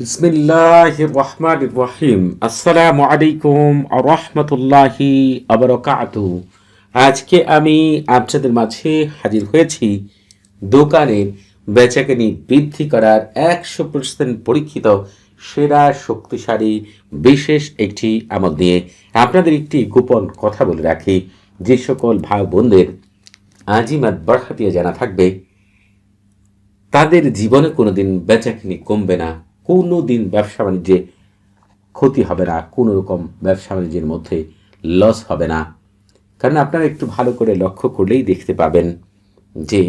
বিসমিল্লাহ রহমান রহিম। আসসালামু আলাইকুম রহমতুল্লাহি আবরকাত আজকে আমি আপনাদের মাঝে হাজির হয়েছি দোকানের বেচাকেনি বৃদ্ধি করার একশো পার্সেন্ট পরীক্ষিত, সেরা, শক্তিশালী, বিশেষ একটি আমল দিয়ে আপনাদের একটি গোপন কথা বলে রাখি। যে সকল ভাই বোনদের আজিমাত বরহাতিয়া জানা থাকবে, তাদের জীবনে কোনোদিন বেচাকিনি কমবে না। কোনো দিন ব্যবসা বাণিজ্যে ক্ষতি হবে না কোনো রকম ব্যবসা বাণিজ্যের মধ্যে লস হবে না। কারণ আপনারা একটু ভালো করে লক্ষ্য করলেই দেখতে পাবেন যে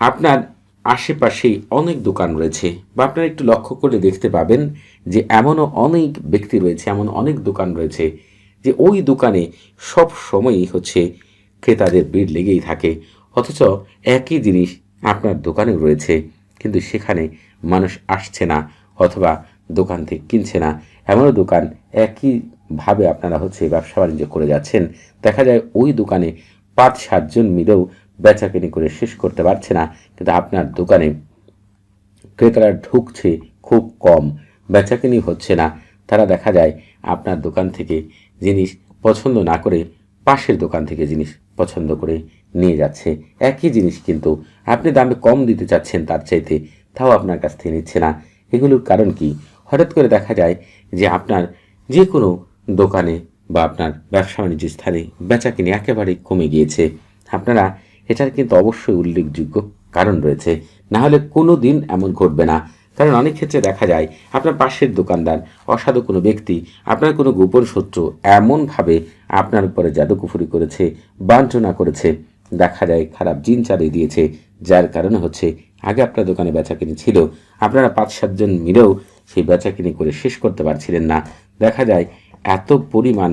আপনার আশেপাশেই অনেক দোকান রয়েছে বা আপনারা একটু লক্ষ্য করে দেখতে পাবেন যে এমনও অনেক ব্যক্তি রয়েছে, এমন অনেক দোকান রয়েছে যে ওই দোকানে সব সময়ই হচ্ছে ক্রেতাদের ভিড় লেগেই থাকে। অথচ একই জিনিস আপনার দোকানেও রয়েছে। কিন্তু সেখানে মানুষ আসছে না অথবা দোকান থেকে কিনছে না। এমনও দোকান একইভাবে আপনারা হচ্ছে ব্যবসা বাণিজ্য করে যাচ্ছেন। দেখা যায় ওই দোকানে পাঁচ সাতজন মিলেও বেচাকেনি করে শেষ করতে পারছে না, কিন্তু আপনার দোকানে ক্রেতারা ঢুকছে খুব কম, বেচাকেনি হচ্ছে না। তারা দেখা যায় আপনার দোকান থেকে জিনিস পছন্দ না করে পাশের দোকান থেকে জিনিস পছন্দ করে নিয়ে যাচ্ছে। একই জিনিস কিন্তু আপনি দামে কম দিতে চাচ্ছেন, তার চাইতে তাও আপনার কাছ থেকে নিচ্ছে না। এগুলোর কারণ কি? হঠাৎ করে দেখা যায় যে আপনার যে কোনো দোকানে বা আপনার ব্যবসা বাণিজ্য স্থানে বেচা কিনে একেবারেই কমে গিয়েছে। আপনারা এটার কিন্তু অবশ্যই উল্লেখযোগ্য কারণ রয়েছে। না হলে কোনো দিন এমন ঘটবে না। কারণ অনেক ক্ষেত্রে দেখা যায় আপনার পাশের দোকানদার, অসাধু কোনো ব্যক্তি, আপনার কোনো গোপন শত্রু এমনভাবে আপনার উপরে জাদুকুফুরি করেছে, বাঞ্ছনা করেছে। দেখা যায় খারাপ জিন চালিয়ে দিয়েছে, যার কারণে হচ্ছে আগে আপনার দোকানে বেচাকিনি ছিল। আপনারা পাঁচ সাতজন মিলেও সেই বেচাকিনি করে শেষ করতে পারছিলেন না। দেখা যায় এত পরিমাণ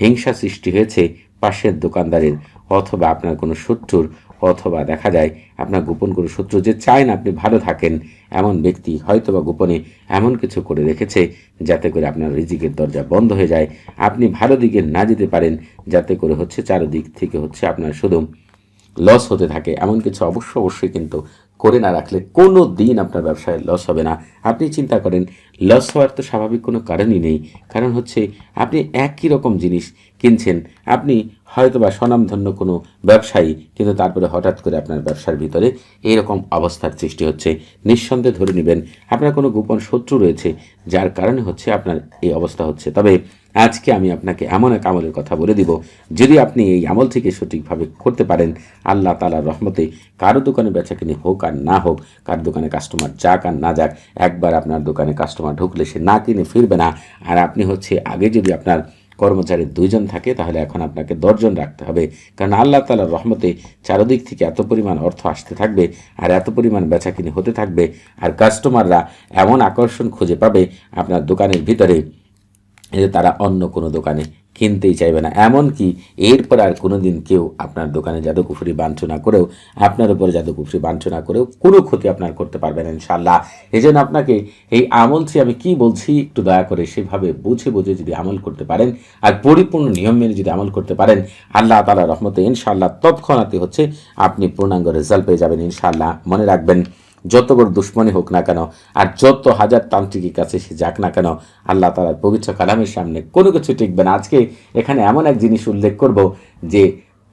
হিংসা সৃষ্টি হয়েছে পাশের দোকানদারের, অথবা আপনার কোনো শত্রুর, অথবা দেখা যায় আপনার গোপন কোনো শত্রু যে চায় না আপনি ভালো থাকেন, এমন ব্যক্তি হয়তোবা গোপনে এমন কিছু করে রেখেছে যাতে করে আপনার রিজিকের দরজা বন্ধ হয়ে যায়। আপনি ভালো দিকে না যেতে পারেন, যাতে করে হচ্ছে চারদিক থেকে হচ্ছে আপনার শুধু লস হতে থাকে, এমন কিছু অবশ্য অবশ্যই কিন্তু করে না রাখলে কোনো দিন আপনার ব্যবসায় লস হবে না। আপনি চিন্তা করেন লস হওয়ার তো স্বাভাবিক কোনো কারণই নেই, কারণ হচ্ছে আপনি একই রকম জিনিস কিনছেন, আপনি হয়তো বা স্বনামধন্য কোনো ব্যবসায়ী, কিন্তু তারপরে হঠাৎ করে আপনার ব্যবসার ভিতরে এইরকম অবস্থার সৃষ্টি হচ্ছে। নিঃসন্দেহে ধরে নেবেন, আপনার কোনো গোপন শত্রু রয়েছে, যার কারণে হচ্ছে আপনার এই অবস্থা হচ্ছে। তবে আজকে আমি আপনাকে এমন এক আমলের কথা বলে দিব, যদি আপনি এই আমল থেকে সঠিকভাবে করতে পারেন, আল্লাহ তালার রহমতে কারও দোকানে বেচাকিনি হোক আর না হোক, কার দোকানে কাস্টমার যাক আর না যাক, একবার আপনার দোকানে কাস্টমার ঢুকলে সে না কিনে ফিরবে না। আর আপনি হচ্ছে আগে যদি আপনার কর্মচারী দুইজন থাকে, তাহলে এখন আপনাকে দশজন রাখতে হবে। কারণ আল্লাহ তালার রহমতে চারদিক থেকে এত পরিমাণ অর্থ আসতে থাকবে আর এত পরিমাণ বেচাকিনি হতে থাকবে আর কাস্টমাররা এমন আকর্ষণ খুঁজে পাবে আপনার দোকানের ভিতরে যে তারা অন্য কোনো দোকানে কিনতেই চাইবে না। এমনকি এরপর আর কোনো দিন কেউ আপনার দোকানে জাদুকুফুরি বাঞ্ছনা করেও, আপনার উপরে জাদুকুফুরি বাঞ্ছনা করেও কোনো ক্ষতি আপনার করতে পারবে না ইনশাল্লাহ এই জন্য আপনাকে এই আমলটি আমি কি বলছি একটু দয়া করে সেভাবে বুঝে বুঝে যদি আমল করতে পারেন আর পরিপূর্ণ নিয়ম মেনে যদি আমল করতে পারেন, আল্লাহ তালা রহমতে ইনশাল্লাহ তৎক্ষণাতে হচ্ছে আপনি পূর্ণাঙ্গ রেজাল্ট পেয়ে যাবেন ইনশাল্লাহ মনে রাখবেন যত বড় দুশ্মনী হোক না কেন, আর যত হাজার তান্ত্রিকের কাছে সে যাক না কেন, আল্লাহ তালার পবিত্র কালামের সামনে কোনো কিছু টিকবে না। আজকে এখানে এমন এক জিনিস উল্লেখ করব যে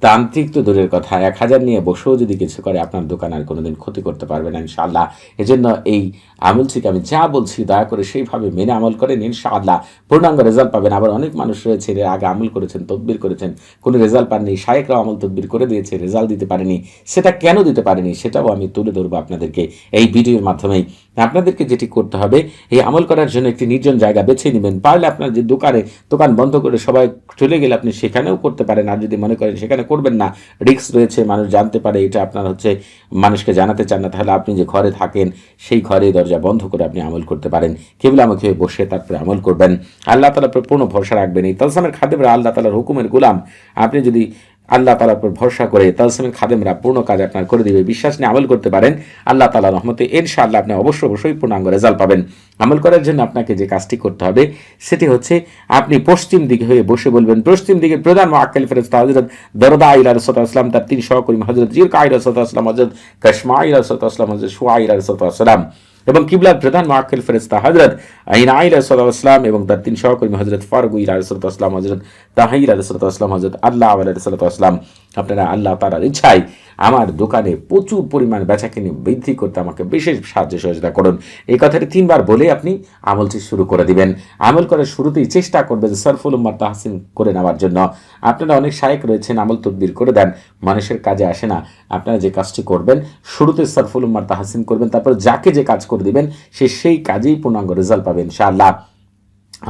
তান্ত্রিক তো দূরের কথা, এক হাজার নিয়ে বসেও যদি কিছু করে, আপনার দোকান আর কোনোদিন ক্ষতি করতে পারবে না, ইনশাআল্লাহ। এজন্য এই আমল থেকে আমি যা বলছি, দয়া করে সেইভাবে মেনে আমল করেন, ইনশাআল্লাহ। পূর্ণাঙ্গ রেজাল্ট পাবেন। আবার অনেক মানুষ রয়েছে, এর আগে আমল করেছেন, তদবির করেছেন, কোনো রেজাল্ট পাননি, শায়েকরাও আমল তদবির করে দিয়েছে রেজাল্ট দিতে পারেনি, সেটা কেন দিতে পারেনি, সেটাও আমি তুলে ধরবো আপনাদেরকে এই ভিডিওর মাধ্যমেই। আপনাদেরকে যেটি করতে হবে, এই আমল করার জন্য একটি নির্জন জায়গা বেছে নেবেন। পারলে আপনার যে দোকানে, দোকান বন্ধ করে সবাই চলে গেলে আপনি সেখানেও করতে পারেন। আর যদি মনে করেন সেখানে করবেন না, রিস্ক রয়েছে, মানুষ জানতে পারে, এটা আপনার হচ্ছে মানুষকে জানাতে চান না, তাহলে আপনি যে ঘরে থাকেন, সেই ঘরে দরজা বন্ধ করে আপনি আমল করতে পারেন। কেবল আমাকে বসে তারপরে আমল করবেন। আল্লাহ তালার পূর্ণ ভরসা রাখবেন। এই তালসামের খাদেমরা আল্লাহ তালার হুকুমের গোলাম। আপনি যদি আল্লাহ তালার উপর ভরসা করে তালসামের খাদেমরা পূর্ণ কাজ আপনার করে দিবে। বিশ্বাস নিয়ে আমল করতে পারেন। আল্লাহ তালা রহমতে ইনশাআল্লাহ আপনি অবশ্যই অবশ্যই পূর্ণাঙ্গ রেজাল্ট পাবেন। আমল করার জন্য আপনাকে যে কাজটি করতে হবে, সেটি হচ্ছে আপনি পশ্চিম দিকে হয়ে বসে বলবেন। পশ্চিম দিকে প্রধান মোয়াক্কেল ফেরস্তা হজরত দরদা ইলা রসতাম তার তিন সহকর্মী হজরত জির কাই রসতাম হজরত কসমা ইলা রসতাম হজরত সুয়া ইলা রসতাম এবং কিবলার প্রধান মাহকিল ফেরেস্তা হজরত আহিন আইল সাল্লাম এবং তার তিন সহকর্মী হজরত ফারুক ইর আলসালাম হজরত তাহির আলসালাম হজরত আল্লাহ আলাইসালাম আপনারা আল্লাহ তালার ইচ্ছায় আমার দোকানে প্রচুর পরিমাণ বেচাকিনি বৃদ্ধি করতে আমাকে বিশেষ সাহায্য সহযোগিতা করুন। এই কথাটি তিনবার বলে আপনি আমলটি শুরু করে দিবেন। আমল করার শুরুতেই চেষ্টা করবেন সরফুল উম্মার তাহসিন করে নেওয়ার জন্য। আপনারা অনেক সাহেক রয়েছেন, আমল তদবির করে দেন, মানুষের কাজে আসে না। আপনারা যে কাজটি করবেন, শুরুতে সরফুল উম্মার তাহসিন করবেন, তারপর যাকে যে কাজ করে দিবেন, সে সেই কাজেই পূর্ণাঙ্গ রেজাল্ট পাবেন ইনশাআল্লাহ।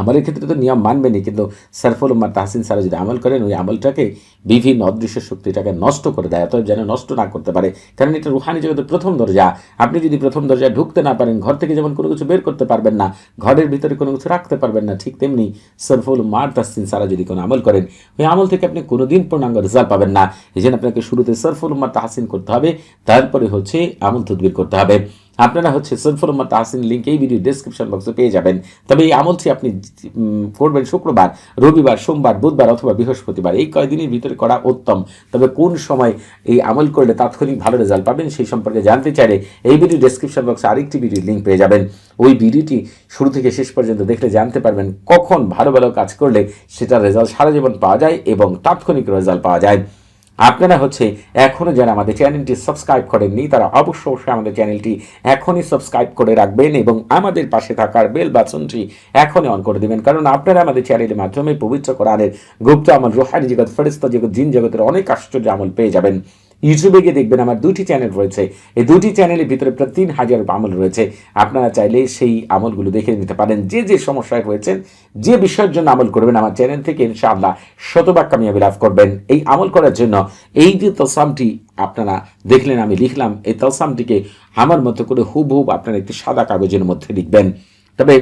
আমাদের ক্ষেত্রে তো নিয়ম মানবেনি কিন্তু সারফুল উম্মার তাহসিন সারা যদি আমল করেন, ওই আমলটাকে বিভিন্ন অদৃশ্য শক্তিটাকে নষ্ট করে দেয়, অতএব যেন নষ্ট না করতে পারে। কারণ এটা রুহানি জগতের প্রথম দরজা। আপনি যদি প্রথম দরজায় ঢুকতে না পারেন, ঘর থেকে যেমন কোনো কিছু বের করতে পারবেন না, ঘরের ভিতরে কোনো কিছু রাখতে পারবেন না, ঠিক তেমনি সারফুল উম্মার তাহসিন সারা যদি কোনো আমল করেন, ওই আমল থেকে আপনি কোনোদিন পূর্ণাঙ্গ রেজাল্ট পাবেন না। এই জন্য আপনাকে শুরুতে সারফুল উম্মার তাহসিন করতে হবে, তারপরে হচ্ছে আমল তদবির করতে হবে। আপনারা হচ্ছে সরফুল উম্মার তাহসিন লিঙ্ক এই ভিডিও ডিসক্রিপশন বক্সে পেয়ে যাবেন। তবে এই আমলটি আপনি করবেন শুক্রবার, রবিবার, সোমবার, বুধবার অথবা বৃহস্পতিবার। এই কয়দিনের ভিতরে করা উত্তম। তবে কোন সময় এই আমল করলে তাৎক্ষণিক ভালো রেজাল্ট পাবেন সেই সম্পর্কে জানতে চাইলে এই ভিডিও ডিসক্রিপশন বক্সে আরেকটি ভিডিওর লিঙ্ক পেয়ে যাবেন। ওই ভিডিওটি শুরু থেকে শেষ পর্যন্ত দেখলে জানতে পারবেন কখন ভালো ভালো কাজ করলে সেটার রেজাল্ট সারা জীবন পাওয়া যায় এবং তাৎক্ষণিক রেজাল্ট পাওয়া যায়। আপনারা হচ্ছে এখনও যারা আমাদের চ্যানেলটি সাবস্ক্রাইব করেননি, তারা অবশ্য অবশ্যই আমাদের চ্যানেলটি এখনই সাবস্ক্রাইব করে রাখবেন এবং আমাদের পাশে থাকার বেল বাটনটি এখনই অন করে দেবেন। কারণ আপনারা আমাদের চ্যানেলের মাধ্যমে পবিত্র কোরআনের গুপ্ত আমল, রোহানি জগৎ ফেরিস্তা জগৎ, জিন জগতের অনেক আশ্চর্য আমল পেয়ে যাবেন। ইউটিউবে গিয়ে দেখবেন আমার দুটি চ্যানেল রয়েছে। এই দুটি চ্যানেলের ভিতরে প্রায় তিন হাজার আমল রয়েছে। আপনারা চাইলে সেই আমলগুলো দেখে নিতে পারেন। যে যে সমস্যায় রয়েছেন, যে বিষয়ের জন্য আমল করবেন, আমার চ্যানেল থেকে ইনশাআল্লাহ শতভাগ কামিয়াবি লাভ করবেন। এই আমল করার জন্য এই যে তসামটি আপনারা দেখলেন, আমি লিখলাম, এই তসামটিকে আমার মতো করে হুবহুব আপনারা একটি সাদা কাগজের মধ্যে লিখবেন। তবে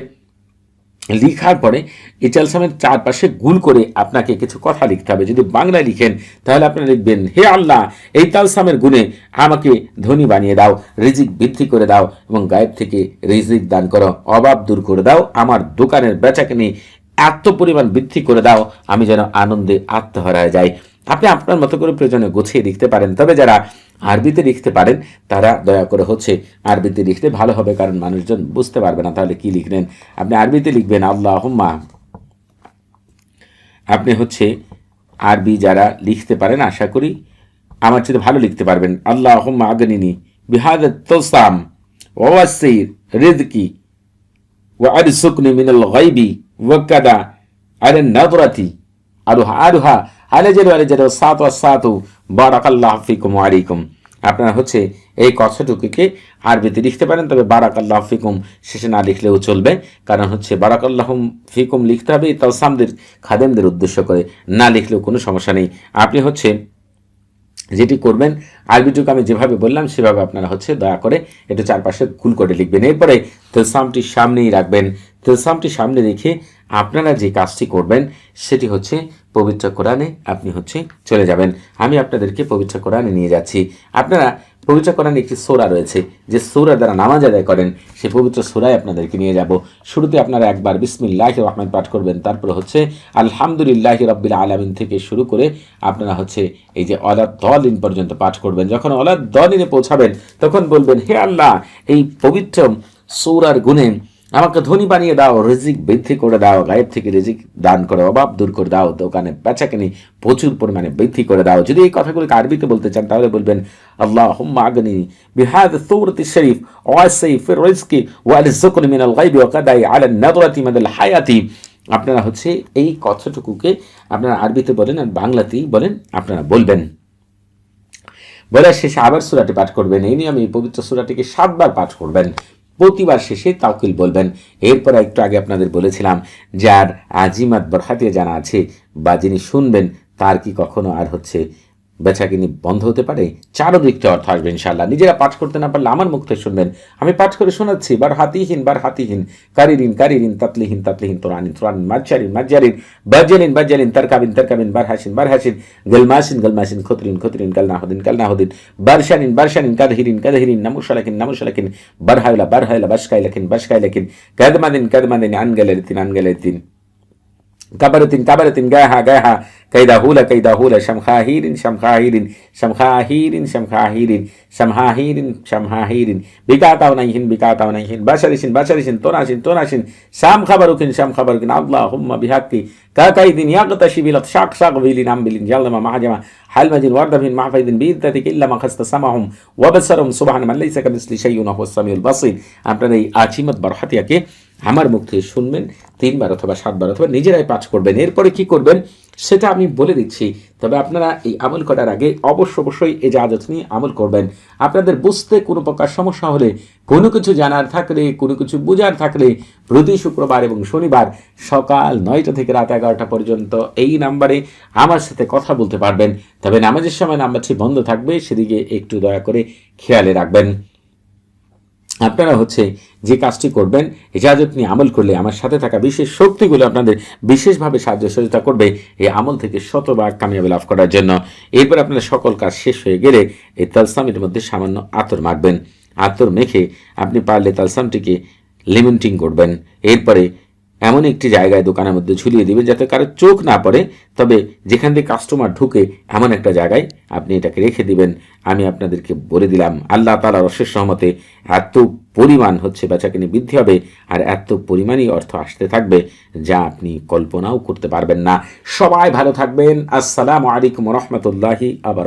লিখার পরে এই চালসামের চারপাশে গুল করে আপনাকে কিছু কথা লিখতে হবে। যদি বাংলায় লিখেন, তাহলে আপনারা লিখবেন, হে আল্লাহ, এই তালসামের গুণে আমাকে ধনী বানিয়ে দাও, রিজিক বৃদ্ধি করে দাও এবং গায়েব থেকে রিজিক দান করো। অভাব দূর করে দাও, আমার দোকানের বেচাকে নিয়ে এত পরিমাণ বৃদ্ধি করে দাও, আমি যেন আনন্দে আত্মহারা যাই। আপনি আপনার মতো করে প্রয়োজনে গুছিয়ে লিখতে পারেন তবে যারা আরবিতে লিখতে পারেন তারা দয়া করে হচ্ছে আরবিতে লিখতে ভালো হবে কারণ মানুষজন বুঝতে পারবে না তাহলে কি লিখলেন আপনি আরবিতে লিখবেন আল্লাহ আপনি হচ্ছে আরবি যারা লিখতে পারেন আশা করি আমার চেয়ে ভালো লিখতে পারবেন আল্লাহ আগনিনি বিহাদ তোসাম ওয়াসির রিজকি وأرزقني من الغيب وكذا على النظرة أروها أروها আলেজের আলেজের সাত ও সাতু বারাকাল্লাহ ফিকুম আলিকুম আপনারা হচ্ছে এই কথাটুকুকে আরবিতে লিখতে পারেন, তবে বারাকাল্লাহ ফিকুম শেষে না লিখলেও চলবে, কারণ হচ্ছে বারাকাল্লাহ ফিকুম লিখতে হবে তালসামদের খাদেমদের উদ্দেশ্য করে, না লিখলেও কোনো সমস্যা নেই। আপনি হচ্ছে যেটি করবেন, আরবিটুকু আমি যেভাবে বললাম, সেভাবে আপনারা হচ্ছে দয়া করে একটু চারপাশে গুল করে লিখবেন। এরপরে তেলসামটি সামনেই রাখবেন। তেলসামটি সামনে রেখে আপনারা যে কাজটি করবেন, সেটি হচ্ছে পবিত্র কোরআনে আপনি হচ্ছে চলে যাবেন। আমি আপনাদেরকে পবিত্র কোরআনে নিয়ে যাচ্ছি। আপনারা, পবিত্র কোরআনে একটি সোরা রয়েছে। যে সোরা দ্বারা নামাজ আদায় করেন সে পবিত্র সোরায় আপনাদেরকে নিয়ে যাব। শুরুতে আপনারা একবার বিসমিল্লাহ রহমান পাঠ করবেন, তারপর হচ্ছে আলহামদুলিল্লাহ রব্বিল আলমিন থেকে শুরু করে আপনারা হচ্ছে এই যে অলাদ দলিন পর্যন্ত পাঠ করবেন। যখন অলাদ দলিনে পৌঁছাবেন, তখন বলবেন, হে আল্লাহ, এই পবিত্র সৌরার গুণে আমাকে ধনী বানিয়ে দাও, রিজিক বৃদ্ধি করে দাও, গায়েব থেকে রিজিক দান করে, অভাব দূর করে দাও, দোকানে বেচাকেনি প্রচুর পরিমাণে বৃদ্ধি করে দাও। যদি এই কথাগুলোকে আরবিতে বলতে চান, তাহলে বলবেন আল্লাহ আগনি বিহাদ সৌরতি শরীফ হায়াতি। আপনারা হচ্ছে এই কথাটুকুকে আপনারা আরবিতে বলেন আর বাংলাতেই বলেন, আপনারা বলবেন। বলার শেষে আবার সুরাটি পাঠ করবেন। এই নিয়মে এই পবিত্র সুরাটিকে সাতবার পাঠ করবেন। প্রতিবার শেষে তাওকিল বলবেন। এরপর একটু আগে আপনাদের বলেছিলাম, যার আজিমাত বরহাতিয়া জানা আছে বা যিনি শুনবেন, তার কি কখনো আর হচ্ছে বেচাকিনি বন্ধ হতে পারে চারও দিকটা অর্থ আসবে ইনশাল্লাহ নিজেরা পাঠ করতে না পারলে আমার মুখ থেকে শুনবেন। আমি পাঠ করে শোনাচ্ছি, বার হাতিহীন বার হাতিহীন। কারিরিন কারিরিন, তাতলিহীন তাতলিহীন, তোরানিন তোরানিন মাজ্জারিন মাজ্জারিন বাজ্জালিন বাজ্জালিন তারকাবিন তারকাবিন, বার হাসিন বার হাসিন, গলমাসিন গলমাসিন, খতরিন খতরিন, কালনাহুদিন কালনাহুদিন, বারশানিন বারশানিন, কাদহিরিন কাদহিরিন, নামুশালাকিন নামুশালাকিন বারহাইলা বারহাইলা বাসকাইলাকিন বাসকাইলাকিন কাদমাদিন কাদমাদিন আনগালারিতিন আনগালারিতিন كبرة كبرة جاها جاها كيدهول كيدهول شمخاهير شمخاهير شمخاهير شمخاهير شمخاهير شمخاهير بكاتا ونيهن بكاتا ونيهن بشرشن بشرشن توناشن توناشن شام خبركن شام خبركن اللهم بحق كاكايد يغتشي بلت شاق شاق بيلين عم بيلين جلما معجما حلمة ورد من معفيد بيدتك إلا ما خست سمعهم وبصرهم سبحان من ليس كمثل شيء وهو السميع البصير আপনারা এই আজিমত বারহাতিয়াকে আমার মুখ থেকে শুনবেন তিনবার অথবা সাতবার অথবা নিজেরাই পাঠ করবেন। এরপরে কি করবেন? সেটা আমি বলে দিচ্ছি। তবে আপনারা এই আমল করার আগে অবশ্য অবশ্যই এই জাহাজত নিয়ে আমল করবেন। আপনাদের বুঝতে কোনো প্রকার সমস্যা হলে, কোনো কিছু জানার থাকলে, কোনো কিছু বোঝার থাকলে, প্রতি শুক্রবার এবং শনিবার সকাল নয়টা থেকে রাত এগারোটা পর্যন্ত এই নাম্বারে আমার সাথে কথা বলতে পারবেন। তবে নামাজের সময় নাম্বারটি বন্ধ থাকবে, সেদিকে একটু দয়া করে খেয়ালে রাখবেন। আপনারা হচ্ছে যে কাজটি করবেন ইজাজত নিয়ে আমল করলে আমার সাথে থাকা বিশেষ শক্তিগুলো আপনাদের বিশেষভাবে সাহায্য সহযোগিতা করবে। এই আমল থেকে শতভাগ কামিয়াবি লাভ করার জন্য। এরপর আপনার সকল কাজ শেষ হয়ে গেলে এই তালসামের মধ্যে সামান্য আতর মাখবেন। আতর মেখে আপনি পারলে তালসামটিকে লিমেন্টিং করবেন। এরপরে এমন একটি জায়গায় দোকানের মধ্যে ঝুলিয়ে দিবেন যাতে কারও চোখ না পড়ে। তবে যেখান থেকে কাস্টমার ঢুকে এমন একটা জায়গায় আপনি এটাকে রেখে দিবেন। আমি আপনাদেরকে বলে দিলাম, আল্লাহ তালার অশেষ সহমতে এত পরিমাণ হচ্ছে বেচাকিনি বৃদ্ধি হবে আর এত পরিমাণই অর্থ আসতে থাকবে যা আপনি কল্পনাও করতে পারবেন না। সবাই ভালো থাকবেন। আসসালামু আলাইকুম রহমতুল্লাহি আবার